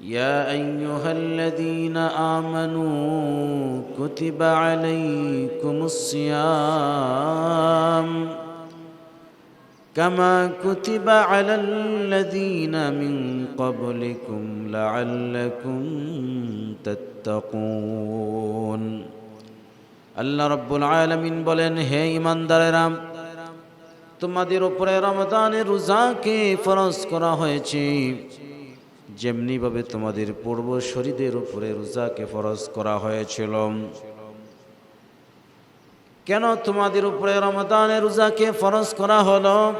يا ايها الذين امنوا كتب عليكم الصيام كما كتب على الذين من قبلكم لعلكم تتقون আল্লাহ রব্বুল আলমিন বলেন হে ইমানদারেরা তোমাদের উপরে রমদানের রোজাকে ফরজ করা হয়েছে যেমনিভাবে তোমাদের পূর্বশরীদের উপরে রোজাকে ফরজ করা হয়েছিল। কেন তোমাদের উপরে রমদানের রোজাকে ফরজ করা হলো?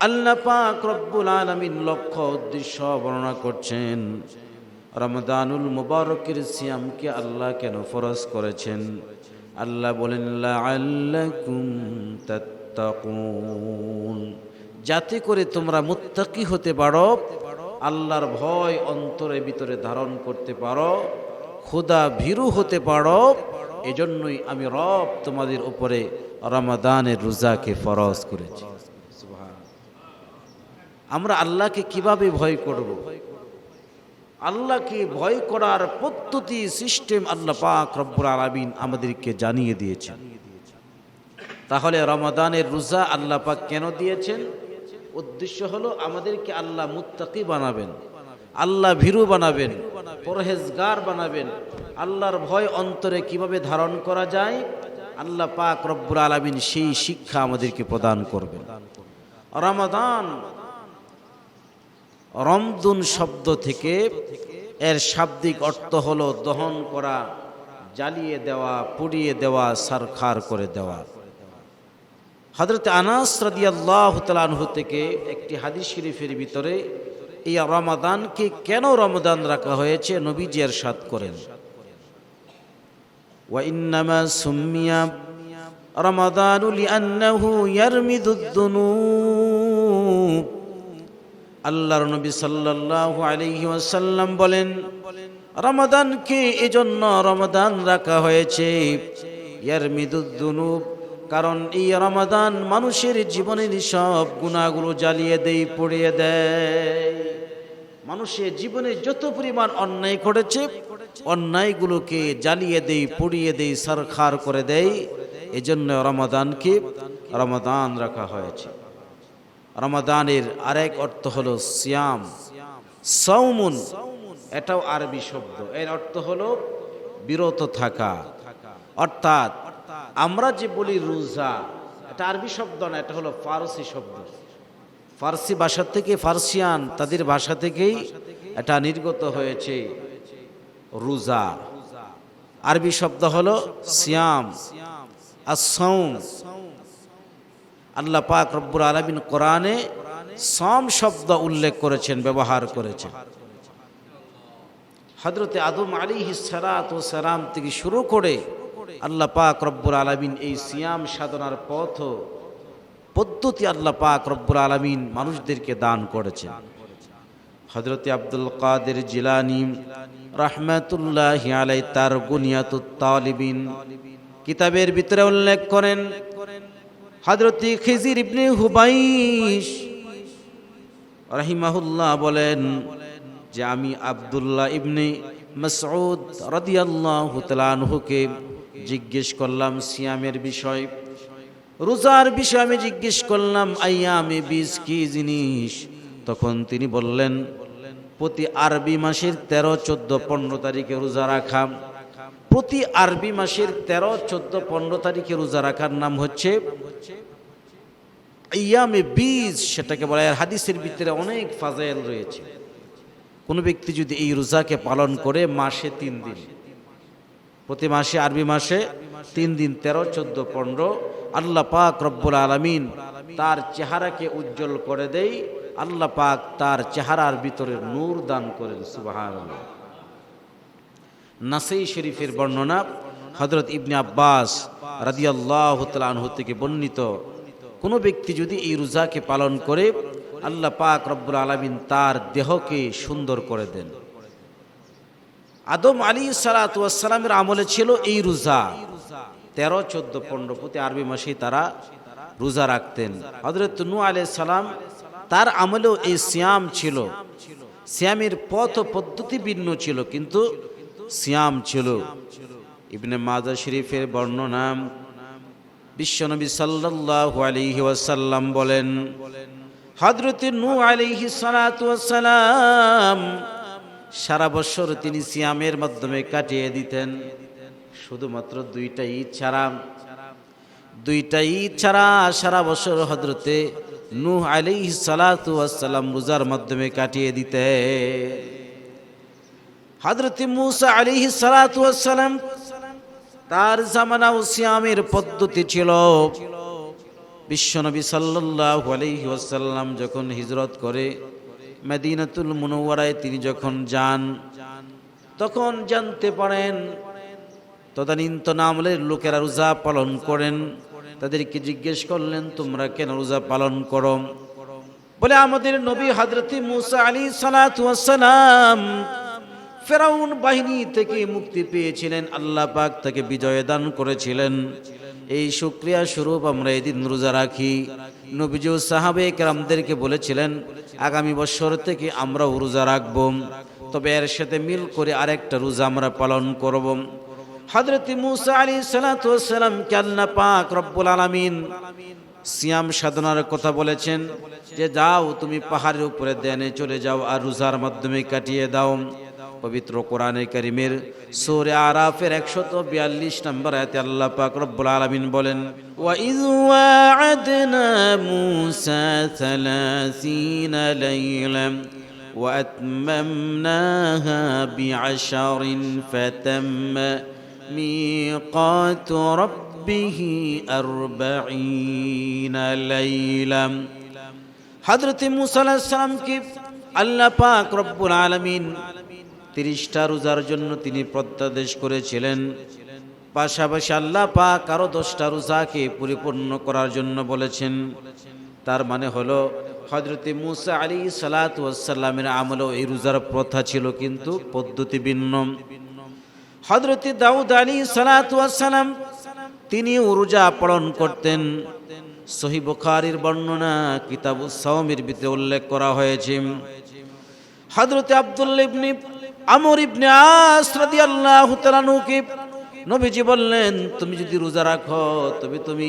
আল্লাহ পাক রব্বুল লক্ষ্য উদ্দেশ্য বর্ণনা করছেন রমদানুল মুবারকের সিয়ামকে আল্লাহ কেন ফরজ করেছেন? আল্লাহ বলেন যাতে করে তোমরা মুত্তাকি হতে পারো আল্লাহর ভয় অন্তরের ভিতরে ধারণ করতে পারো খুদা ভীরু হতে পারো, এজন্যই আমি রব তোমাদের উপরে রমাদানের রোজাকে ফরজ করেছি। আমরা আল্লাহকে কীভাবে ভয় করব? আল্লাহকে ভয় করার পদ্ধতি, সিস্টেম আল্লাহ পাক রব্বুল আলামিন আমাদেরকে জানিয়ে দিয়েছেন। তাহলে রমাদানের রোজা আল্লাহ পাক কেন দিয়েছেন? উদ্দেশ্য হলো আমাদেরকে আল্লাহ মুত্তাকি বানাবেন, আল্লাহ ভীরু বানাবেন, পরহেজগার বানাবেন। আল্লাহর ভয় অন্তরে কীভাবে ধারণ করা যায়? আল্লাহ পাক রব্বুল আলামিন সেই শিক্ষা আমাদেরকে প্রদান করবেন। রমাদান, রমদুন শব্দ থেকে এর শাব্দিক অর্থ হলো দহন করা, জ্বালিয়ে দেওয়া, পুড়িয়ে দেওয়া, সারখার করে দেওয়া। হজরত আনাস রাদিয়াল্লাহু থেকে একটি হাদিস শরীফের ভিতরে এই রমাদানকে কেন রমাদান রাখা হয়েছে নবীজি এরশাদ করেন। ওয়া ইন্নামা সুম্মিয়া রমাদানু আল্লাহর নবী সাল্লাল্লাহু আলাইহি ওয়াসাল্লাম বলেন, রমাদানকে এজন্য রমাদান রাখা হয়েছে। ইয়ারমিদুদ দুনুব কারণ এই রমাদান মানুষের জীবনের সব গুণাগুলো জ্বালিয়ে দেয়, পড়িয়ে দেয়। মানুষের জীবনে যত পরিমাণ অন্যায় করেছে অন্যায়গুলোকে জ্বালিয়ে দেই পুড়িয়ে দেয়, সারখার করে দেয়। এজন্য রমাদানকে রমাদান রাখা হয়েছে। রমাদানের আরেক অর্থ হলো সিয়াম। সৌমুন, এটাও আরবি শব্দ। এর অর্থ হলো বিরত থাকা। অর্থাৎ আমরা যে বলি রোজা, এটা আরবি শব্দ না, এটা হলো ফারসি শব্দ। ফার্সি ভাষা থেকে ফার্সিয়ান, তাদের ভাষা থেকেই এটা নির্গত হয়েছে রোজা। আরবি শব্দ হলো সিয়াম আসৌম আল্লাহ পাক রব্বুর আলমিন কোরআনে সম শব্দ উল্লেখ করেছেন, ব্যবহার করেছেন। হজরতে আদম আলী সারাত ও থেকে শুরু করে আল্লাহ পাক রব্বুর আলমিন এই সিয়াম সাধনার পথ পদ্ধতি আল্লাহ পাক রব্বুর আলমিন মানুষদেরকে দান করেছেন। হজরতে আব্দুল কাদের জিলানি রহমাতুল্লাহ আলাই তার গুনিয়াতুত তালিবিন কিতাবের ভিতরে উল্লেখ করেন হজরতি খিজির ইবনে হুবাইশ রহিমাহুল্লাহ বলেন যে আমি আবদুল্লাহ ইবনে মসউদ রাদিয়াল্লাহু তাআলাহুকে জিজ্ঞেস করলাম সিয়ামের বিষয়। রোজার বিষয় আমি জিজ্ঞেস করলাম আইয়ামে বীজ কি জিনিস? তখন তিনি বললেন, প্রতি আরবি মাসের তেরো, চোদ্দ, পনেরো তারিখে রোজা রাখা। প্রতি আরবি মাসের তেরো, চোদ্দ, পনেরো তারিখে রোজা রাখার নাম হচ্ছে ইয়ামে বীজ। সেটাকে বলা হয়, হাদিসের ভিতরে অনেক ফাজাইল রয়েছে। কোনো ব্যক্তি যদি এই রোজাকে পালন করে মাসে তিন দিন প্রতি মাসে, আরবি মাসে তিন দিন, তেরো, চোদ্দ, পনেরো। আল্লাহ পাক রব্বুল আলমিন তার চেহারাকে উজ্জ্বল করে দেই। আল্লাহ পাক তার চেহারার ভিতরে নূর দান করেন সুবাহ নাসেই শরীফের বর্ণনা হজরত ইবনে আব্বাস রাদিয়াল্লাহ তালাহ থেকে বর্ণিত। কোনো ব্যক্তি যদি এই রোজাকে পালন করে, আল্লাহ পাক রব্বুল আলমিন তার দেহকে সুন্দর করে দেন। আদম আলী সালাতামের আমলে ছিল এই রোজা। তেরো, চোদ্দ, পনেরো, প্রতি আরবি মাসেই তারা রোজা রাখতেন। হজরত নু আলাই সালাম তার আমলেও এই সিয়াম ছিল। সিয়ামের পথ পদ্ধতি ভিন্ন ছিল, কিন্তু সিয়াম ছিল। ইবনে মাজা শরীফের বর্ণনা বিশ্বনবী সাল্লাল্লাহু আলাইহি ওয়াসাল্লাম বলেন, হযরত নূহ আলাইহি সালাতু ওয়াসসালাম সারা বছর তিনি সিয়ামের মাধ্যমে কাটিয়ে দিতেন। শুধুমাত্র দুইটা ঈদ ছাড়া দুইটা ঈদ ছাড়া সারা বছর হজরতে নূহ আলাইহি সালাতু ওয়াসসালাম রোজার মাধ্যমে কাটিয়ে দিতে হজরতে মুসা আলাইহি সালাতু ওয়াসসালাম তার জামানা সিয়ামের পদ্ধতি ছিল। বিশ্বনবী সাল্লাল্লাহু আলাইহি ওয়াসাল্লাম যখন হিজরত করে মদিনাতুল মুনওয়ারায় তিনি যখন যান, তখন জানতে পারেন তদানীন্তন আমলের লোকেরা রোজা পালন করেন। তাদেরকে জিজ্ঞেস করলেন, তোমরা কেন রোজা পালন করো? বলে, আমাদের নবী হজরত মুসা আলী সালাম ফেরাউন বাহিনী থেকে মুক্তি পেয়েছিলেন। আল্লাহ পাক তাকে বিজয় দান করেছিলেন। এই শুক্রিয়া স্বরূপ আমরা এদিন রোজা রাখি। নবীজু সাহাবে কেরামদেরকে বলেছিলেন, আগামী বছর থেকে আমরাও রোজা রাখব। তবে এর সাথে মিল করে আরেকটা রোজা আমরা পালন করব। হজরত মুসা আলী সালাম আল্লাহ পাক রব্বুল আলমিন সিয়াম সাধনার কথা বলেছেন যে, যাও তুমি পাহাড়ের উপরে দেনে চলে যাও আর রোজার মাধ্যমে কাটিয়ে দাও। পবিত্র কোরআনে করিমের সূরা আরাফের 142 নম্বর আয়াতে আল্লাহ পাক রব্বুল আলামিন বলেন ওয়া ইয ওয়া'আদনা মূসা 30 লাইলাম وأتممناها بعشر فتم ميقات ربه أربعين ليلة حضرت موسى عليه السلام কি আল্লাহ পাক রব্বুল আলামিন তিরিশটা রোজার জন্য তিনি প্রত্যাদেশ করেছিলেন। পাশাপাশি আল্লাহ পাক আরও দশটা রোজাকে পরিপূর্ণ করার জন্য বলেছেন। তার মানে হলো হজরতে মুসা আলী সালাতামের আমলেও এই রোজার প্রথা ছিল, কিন্তু পদ্ধতি ভিন্ন। হজরতে দাউদ আলী সালাতাম তিনি রোজা পালন করতেন। সহি বুখারির বর্ণনা কিতাবু সাওমির ভিতরে উল্লেখ করা হয়েছে। হজরতে আব্দুল্লাহ ইবনে আমর ইবনে আস রাদিয়াল্লাহু তাআলাকে নবীজি বললেন, তুমি যদি রোজা রাখো, তবে তুমি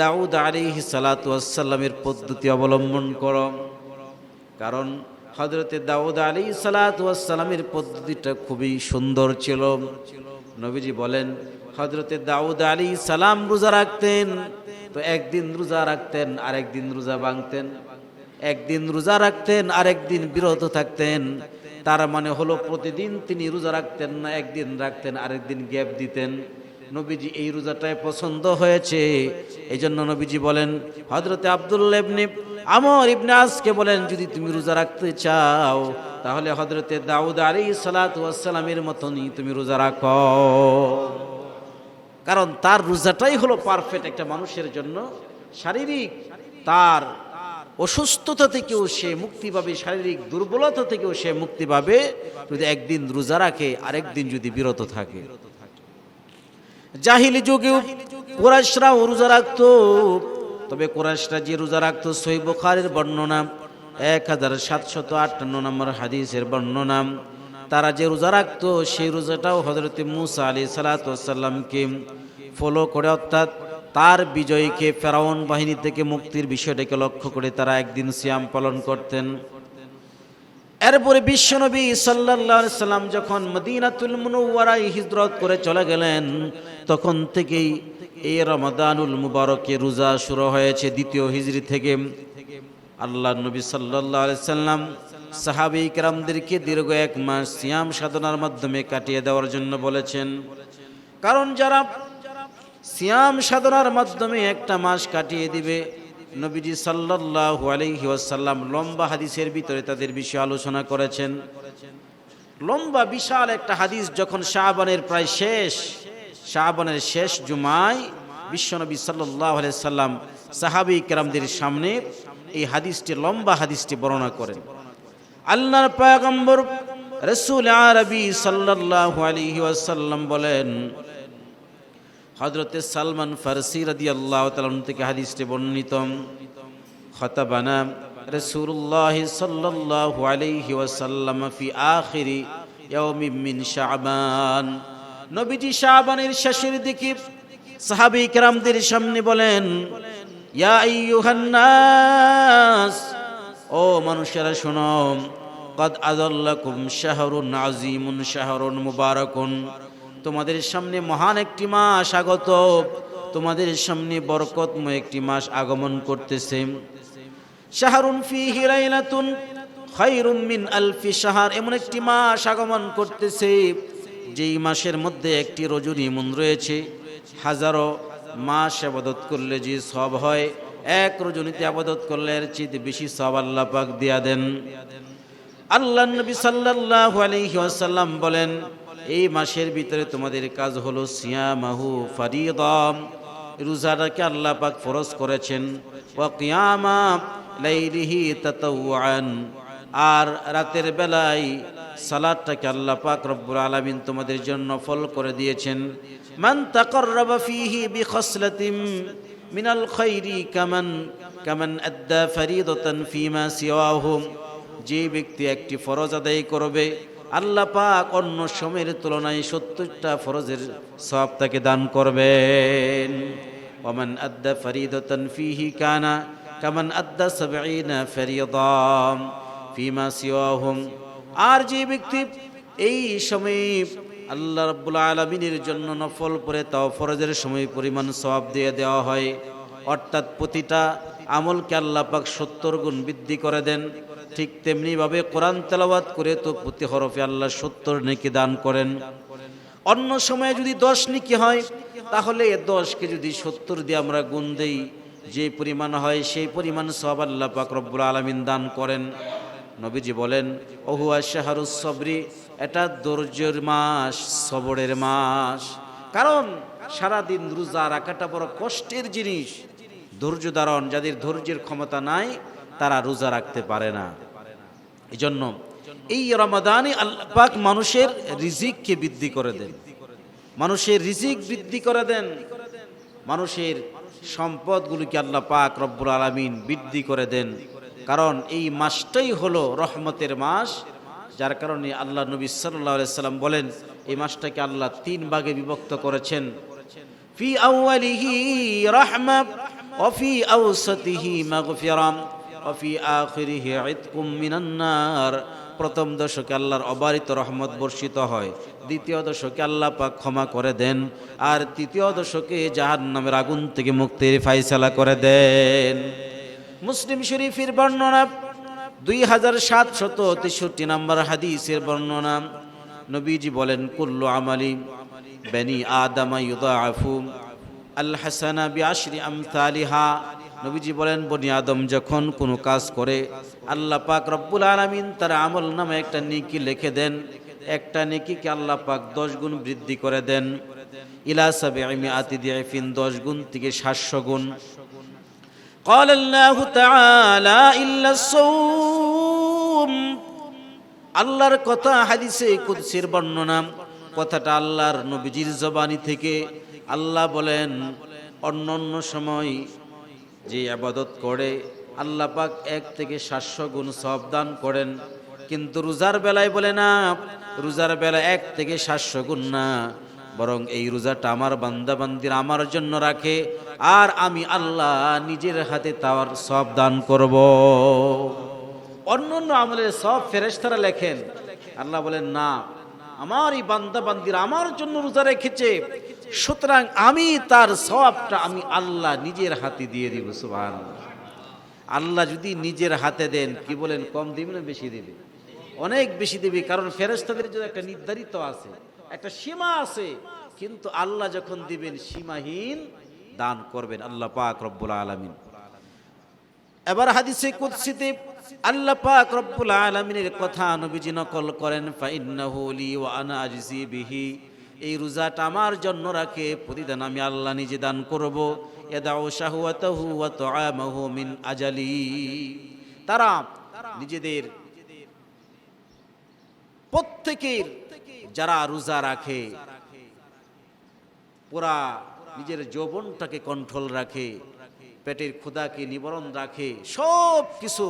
দাউদ আলাইহি সালাতু পদ্ধতি অবলম্বন করো। কারণ হযরতে দাউদ আলাইহি সালাতু ওয়াসসালামের পদ্ধতিটা খুবই সুন্দর ছিল। নবীজি বলেন, হযরতে দাউদ আলাইহি সালাম রোজা রাখতেন, তো একদিন রোজা রাখতেন, আরেকদিন রোজা ভাঙতেন। একদিন রোজা রাখতেন, আরেকদিন বিরত থাকতেন। তার মানে হলো প্রতিদিন তিনি রোজা রাখতেন না, একদিন রাখতেন, আরেকদিন গ্যাপ দিতেন। নবীজি এই রোজাটাই পছন্দ হয়েছে। এই জন্য নবীজি বলেন হজরতে আবদুল্লাহ ইবনে, আমর ইবনে আজকে বলেন, যদি তুমি রোজা রাখতে চাও, তাহলে হজরতে দাউদ আলী সালাতামের মতনই তুমি রোজা রাখো। কারণ তার রোজাটাই হলো পারফেক্ট একটা মানুষের জন্য শারীরিক, তার অসুস্থতা থেকেও সে মুক্তি পাবে, শারীরিক দুর্বলতা থেকেও সে মুক্তি পাবে। যদি একদিন রোজা রাখে, আরেকদিন যদি বিরত থাকে। জাহিলি যুগেও কোরাইশরাও রোজা রাখত। তবে কোরাইশরা যে রোজা রাখত, সই বুখারের বর্ণনা, এক হাজার সাতশত আটান্ন নম্বর হাদিসের বর্ণনা। তারা যে রোজা রাখত, সেই রোজাটাও হজরত মুসা আলী সালাতামকে ফলো করে, অর্থাৎ তার বিজয়ীকে ফেরাউন বাহিনী থেকে মুক্তির বিষয়টাকে লক্ষ্য করে তারা একদিন সিয়াম পালন করতেন। এরপরে বিশ্বনবী সাল্লাহ সাল্লাম যখন মদিনাতুল মুনওয়ারায় হিজরত করে চলে গেলেন, তখন থেকেই এই রমাদানুল মুবারকে রোজা শুরু হয়েছে দ্বিতীয় হিজরি থেকে। আল্লাহ নবী সাল্লাহ সাল্লাম সাহাবি কেরামদেরকে দীর্ঘ এক মাস সিয়াম সাধনার মাধ্যমে কাটিয়ে দেওয়ার জন্য বলেছেন। কারণ যারা সিয়াম সাধনার মাধ্যমে একটা মাস কাটিয়ে দিবে। নবীজি সাল্লাল্লাহু আলাইহি ওয়াসাল্লাম লম্বা হাদিসের ভিতরে তাদের বিষয়ে আলোচনা করেছেন। লম্বা, বিশাল একটা হাদিস যখন শাহবানের প্রায় শেষ, শাহবানের শেষ জুমায়, বিশ্বনবী আলাইহি সাল্লাম সাহাবী কেরামদের সামনে এই হাদিসটি, লম্বা হাদিসটি বর্ণনা করেন। আল্লাহর পয়গম্বর রসুল আরবি সাল্লাল্লাহু আলাইহি ওয়াসাল্লাম বলেন হজরতে সালমান ফারসি রাদি আল্লাহ তালন থেকে হাদিসটি বর্ণিত। খতাবানা রসুল্লাহ সাল্লাহ আলাইহি ওয়াসাল্লাম ফি আখিরি ইয়াউমিন মিন শাবান। নবীজি শাবানের শেষের দিকে সাহাবী কেরামদের সামনে বলেন, ইয়া আইয়ুহান নাস ও মানুষেরা শোনো আদাল্লাকুম শাহরুন আজিমুন শাহরুন মুবারাকুন। তোমাদের সামনে মহান একটি মাস আগত। তোমাদের সামনে বরকতময় একটি মাস আগমন করতেছে। শাহরুন ফিহি লাইলাতুন খায়রুম মিন আলফি শাহর। এমন একটি মাস আগমন করতেছে, যেই মাসের মধ্যে একটি রজনী মন রয়েছে। হাজারো মাস আবাদত করলে যে সব হয়, এক রজনীতে আবাদত করলে এর চেয়ে বেশি সব আল্লাহ পাক দিয়া দেন। আল্লাহ নবী সাল্লাল্লাহু আলাইহি ওয়াসাল্লাম বলেন এই মাসের ভিতরে তোমাদের কাজ হলো সিয়ামাহু ফারিদাম রোজাটাকে আল্লাহ পাক ফরজ করেছেন। ওয়া কিয়ামা লাইলিহি তাতাওয়ান। আর রাতের বেলায় সালাদটাকে আল্লাহ পাক রব্বুল আলামিন তোমাদের জন্য ফল করে দিয়েছেন। মান তাকাররাবা ফীহি বিখসলাতিন মিনাল খাইরি কামান কামান আদ্দা ফরিদাতান ফীমা সিওয়াহু। যে ব্যক্তি একটি ফরজ আদায় করবে আল্লাহ পাক অন্য সময়ের তুলনায় সত্তরটা ফরজের সব তাকে দান করবেন। ওমান আদ্দা ফরিদতন ফিহি কানা, কামান আদ্দা সাবঈনা ফরিদাম ফিমা সিওয়াহুম। আর যে ব্যক্তি এই সময়ে আল্লাহ রাব্বুল আলামিনের জন্য নফল পরে তাও ফরজের সময় পরিমাণ সওয়াব দিয়ে দেওয়া হয়। অর্থাৎ প্রতিটা আমলকে আল্লাহ পাক সত্তর গুণ বৃদ্ধি করে দেন। ঠিক তেমনি ভাবে কোরআন তেলাওয়াত করে তো প্রতি হরফে আল্লাহ সত্তর নেকি দান করেন। অন্য সময়ে যদি দশ নেকি হয়, তাহলে এ দশকে যদি সত্তর দিয়ে আমরা গুণ দেই, যে পরিমাণ হয় সেই পরিমাণ সব আল্লাহ পাক রব্বুল আলমিন দান করেন। নবীজি বলেন অহুয়া শাহরুস সবরি এটা ধৈর্যের মাস, সবরের মাস। কারণ সারাদিন রোজা রাখাটা বড় কষ্টের জিনিস। ধৈর্য ধারণ, যাদের ধৈর্যের ক্ষমতা নাই তারা রোজা রাখতে পারে না। এই জন্য এই রমাদানই পাক মানুষের রিজিককে বৃদ্ধি করে দেন। মানুষের রিজিক বৃদ্ধি করে দেন। মানুষের সম্পদগুলিকে আল্লাহ পাক রব্বুল আলমিন বৃদ্ধি করে দেন। কারণ এই মাসটাই হলো রহমতের মাস। যার কারণে আল্লাহ নবী সাল্লাহ সাল্লাম বলেন, এই মাসটাকে আল্লাহ তিন ভাগে বিভক্ত করেছেন। ফি আউআলিহি রহমা অফি আউসতিহি মাগফিরাম। অফি আখিরিহি ইতকুম মিনান প্রথম দশকে আল্লাহর অবারিত রহমত বর্ষিত হয়। দ্বিতীয় দশকে আল্লাহ পাক ক্ষমা করে দেন। আর তৃতীয় দশকে জাহান নামের আগুন থেকে মুক্তির ফাইসালা করে দেন। মুসলিম শরীফের বর্ণনা, দুই হাজার সাতশত তেষট্টি নম্বর হাদিসের বর্ণনা। নবীজি বলেন, কুল্লু আমালি বেনি আদামা ইউদা আফুম আল হাসানা বিআশরি আমতালিহা নবীজি বলেন বনি আদম যখন কোনো কাজ করে আল্লাহ পাক রব্বুল আলামিন তার আমল নামে একটা নেকি লিখে দেন একটা নেকিকে আল্লাহ পাক দশ গুণ বৃদ্ধি করে দেন ইলা সাবিআমি আতি দিআফিন দশ গুণ থেকে সাতশো গুণ قال الله تعالى إلا الصوم আল্লাহর কথা হাদিসে কুদসির বর্ণনা কথাটা আল্লাহর নবীজির জবানি থেকে আল্লাহ বলেন অন্য অন্য সময় যে আবাদত করে, আল্লাহ পাক এক থেকে সাতশো গুণ সব দান করেন। কিন্তু রোজার বেলায় বলে না, রোজার বেলা এক থেকে সাতশো গুণ না। বরং এই রোজাটা আমার বান্দাবান্দির আমার জন্য রাখে, আর আমি আল্লাহ নিজের হাতে তার সব দান করব। অন্য অন্য আমলের সব ফেরেশতারা লেখেন, আল্লাহ বলেন, না, আমার এই বান্দা বান্দির আমার জন্য রোজা রেখেছে সুতরাং আমি তার সবটা আমি আল্লাহ নিজের হাতে দিয়ে দিব সুবাহ আল্লাহ যদি নিজের হাতে দেন, কি বলেন, কম দিবে না বেশি দিবে? অনেক বেশি দিবে, কারণ ফেরেস্তাদের জন্য একটা নির্ধারিত আছে, একটা সীমা আছে। কিন্তু আল্লাহ যখন দিবেন, সীমাহীন দান করবেন, আল্লাহ পাক রব্বুল আলামিন। এবার হাদিসে কুদসিতে আল্লাহ পাক রব্বুল আলামিনের কথা নবীজি নকল করেন, ফাইন্নাহু লি ওয়া আনা আজজি বিহি। এই রোজাটা আমার জন্য রাখে, প্রতিদান আমি আল্লাহ নিজে দান করব। মিন আজালি। তারা নিজেদের প্রত্যেকের যারা রোজা রাখে, পুরা নিজের যৌবনটাকে কন্ট্রোল রাখে, পেটের ক্ষুদাকে নিবারণ রাখে, সব কিছু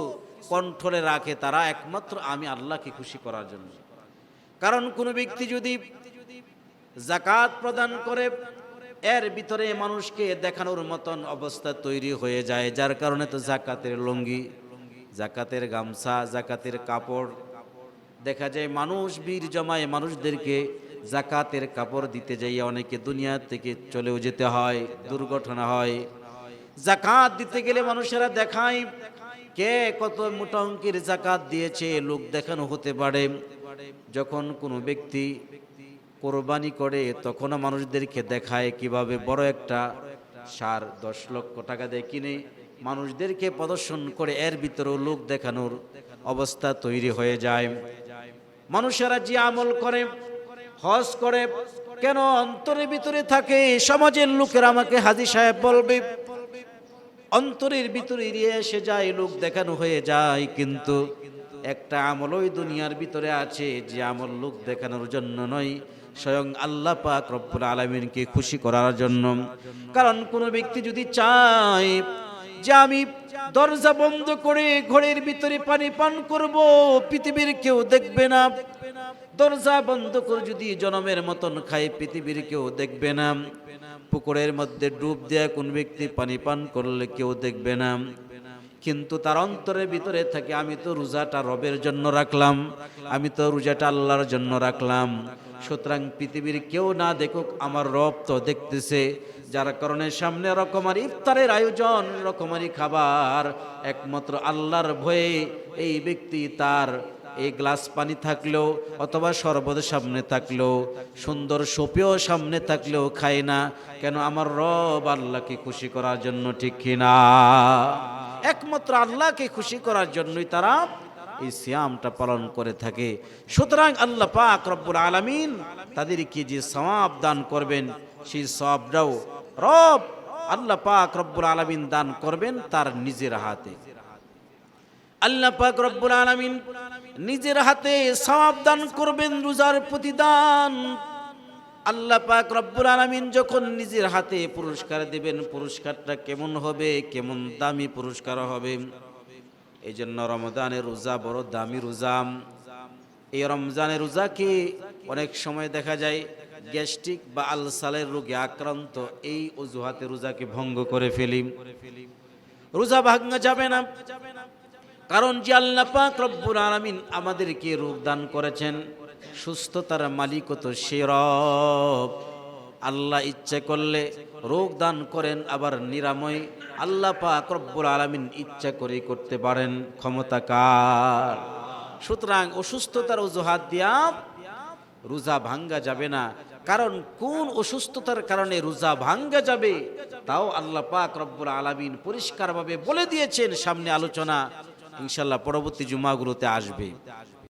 কন্ট্রোলে রাখে তারা একমাত্র আমি আল্লাহকে খুশি করার জন্য। কারণ কোনো ব্যক্তি যদি জাকাত প্রদান করে, এর ভিতরে মানুষকে দেখানোর মতন অবস্থা তৈরি হয়ে যায়, যার কারণে তো জাকাতের লঙ্গি জাকাতের গামছা জাকাতের কাপড়। দেখা যায় মানুষ বীর জমায় মানুষদেরকে জাকাতের কাপড় দিতে যাইয়া অনেকে দুনিয়া থেকে চলেও যেতে হয়, দুর্ঘটনা হয়। জাকাত দিতে গেলে মানুষেরা দেখায়, কে কত মোটা অঙ্কের জাকাত দিয়েছে, লোক দেখানো হতে পারে। যখন কোনো ব্যক্তি কোরবানি করে, তখনও মানুষদেরকে দেখায় কীভাবে বড় একটা সার দশ লক্ষ টাকা দিয়ে কিনে মানুষদেরকে প্রদর্শন করে, এর ভিতরেও লোক দেখানোর অবস্থা তৈরি হয়ে যায়। মানুষেরা যে আমল করে, হজ করে, কেন অন্তরের ভিতরে থাকে? সমাজের লোকের আমাকে হাজি সাহেব বলবে, অন্তরের ভিতরে এসে যায়, লোক দেখানো হয়ে যায়, কিন্তু একটা আমল ওই দুনিয়ার ভিতরে আছে, যে আমল লোক দেখানোর জন্য নয়, স্বয়ং আল্লাহ পাক রব্বুল আলমিনকে খুশি করার জন্য। কারণ কোনো ব্যক্তি যদি চায় যে আমি দরজা বন্ধ করে ঘরের ভিতরে পানি পান করব, পৃথিবীর কেউ দেখবে না। দরজা বন্ধ করে যদি জনমের মতন খাই পৃথিবীর কেউ দেখবে না। পুকুরের মধ্যে ডুব দেয়া কোন ব্যক্তি পানি পান করলে কেউ দেখবে না। কিন্তু তার অন্তরের ভিতরে থাকে আমি তো রোজাটা রবের জন্য রাখলাম, আমি তো রোজাটা আল্লাহর জন্য রাখলাম। সুতরাং পৃথিবীর কেউ না দেখুক আমার রব তো দেখতেছে, যার কারণে সামনে রকমারি ইফতারের আয়োজন, রকমারি খাবার, একমাত্র আল্লাহর ভয়ে এই ব্যক্তি তার এই গ্লাস পানি থাকলেও অথবা শরবত সামনে থাকলেও, সুন্দর সোপেও সামনে থাকলেও খায় না, কেন আমার রব আল্লাহকে খুশি করার জন্য ঠিক কিনা? একমাত্র আল্লাহকে খুশি করার জন্যই তারা এই সিয়ামটা পালন করে থাকে। সুতরাং আল্লাহ পাক রব্বুল আলামিন তাদেরকে যে সওয়াব দান করবেন, সেই সওয়াবটাও রব আল্লাহ পাক রব্বুল আলামিন দান করবেন তার নিজের হাতে। আল্লাহ পাক রব্বুল আলামিন নিজের হাতে সওয়াব দান করবেন, রোজার প্রতিদান আল্লাহ পাক রব্বুল আলামিন যখন নিজের হাতে পুরস্কার দেবেন, পুরস্কারটা কেমন হবে? কেমন দামি পুরস্কার হবে? এই জন্য রমজানের রোজা বড় দামি রোজা। এই রমজানের রোজাকে অনেক সময় দেখা যায় গ্যাস্ট্রিক বা আলসালের রোগে আক্রান্ত? এই অজুহাতে রোজাকে ভঙ্গ করে ফেলি। রোজা ভাঙা যাবে না। কারণ যে আল্লাহ পাক রব্বুল আলামিন আমাদেরকে রোগ দান করেছেন। সুস্থতার মালিকও তো সে আল্লাহ ইচ্ছে করলে রোগ দান করেন, আবার নিরাময় আল্লাহ পাক রব্বুল আলামিন ইচ্ছা করে করতে পারেন। ক্ষমতা কার? সুতরাং অসুস্থতার অজুহাত দিয়া রোজা ভাঙ্গা যাবে না। কারণ কোন অসুস্থতার কারণে রোজা ভাঙ্গা যাবে, তাও আল্লাহ পাক রব্বুল আলামিন পরিষ্কারভাবে বলে দিয়েছেন সামনে আলোচনা। ইনশাল্লাহ পরবর্তী জুমাগুলোতে আসবে।